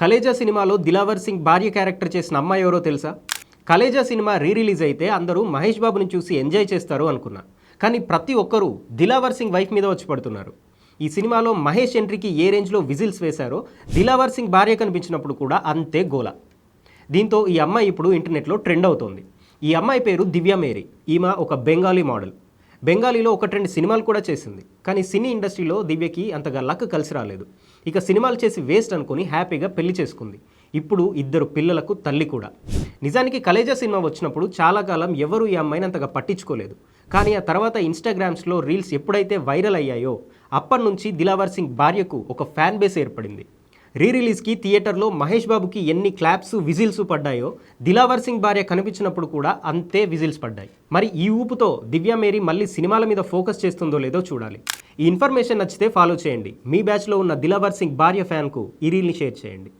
కలేజా సినిమాలో దిలావర్ సింగ్ భార్య క్యారెక్టర్ చేసిన అమ్మాయి ఎవరో తెలుసా? కలేజా సినిమా రీ రిలీజ్ అయితే అందరూ మహేష్ బాబుని చూసి ఎంజాయ్ చేస్తారు అనుకున్నా. కానీ ప్రతి ఒక్కరూ దిలావర్ సింగ్ వైఫ్ మీద వచ్చి పడుతున్నారు. ఈ సినిమాలో మహేష్ ఎంట్రీకి ఏ రేంజ్లో విజిల్స్ వేశారో దిలావర్ సింగ్ భార్య కనిపించినప్పుడు కూడా అంతే గోల. దీంతో ఈ అమ్మాయి ఇప్పుడు ఇంటర్నెట్లో ట్రెండ్ అవుతోంది. ఈ అమ్మాయి పేరు దివ్య మేరీ. ఈమె ఒక బెంగాలీ మోడల్. బెంగాలీలో ఒకటి రెండు సినిమాలు కూడా చేసింది. కానీ సినీ ఇండస్ట్రీలో దివ్యకి అంతగా లక్ కలిసి రాలేదు. ఇక సినిమాలు చేసి వేస్ట్ అనుకుని హ్యాపీగా పెళ్ళి చేసుకుంది. ఇప్పుడు ఇద్దరు పిల్లలకు తల్లి కూడా. నిజానికి కలేజా సినిమా వచ్చినప్పుడు చాలా కాలం ఎవరు ఈ అమ్మాయిని అంతగా పట్టించుకోలేదు. కానీ ఆ తర్వాత ఇన్స్టాగ్రామ్స్లో రీల్స్ ఎప్పుడైతే వైరల్ అయ్యాయో అప్పటి నుంచి దిలావర్ సింగ్ భార్యకు ఒక ఫ్యాన్ బేస్ ఏర్పడింది. రీ రిలీజ్కి థియేటర్లో మహేష్ బాబుకి ఎన్ని క్లాప్స్ విజిల్స్ పడ్డాయో దిలావర్ సింగ్ భార్య కనిపించినప్పుడు కూడా అంతే విజిల్స్ పడ్డాయి. మరి ఈ ఊపుతో దివ్య మేరీ మళ్ళీ సినిమాల మీద ఫోకస్ చేస్తుందో లేదో చూడాలి. ఈ ఇన్ఫర్మేషన్ నచ్చితే ఫాలో చేయండి. మీ బ్యాచ్లో ఉన్న దిలావర్ సింగ్ భార్య ఫ్యాన్కు ఈ రీల్ని షేర్ చేయండి.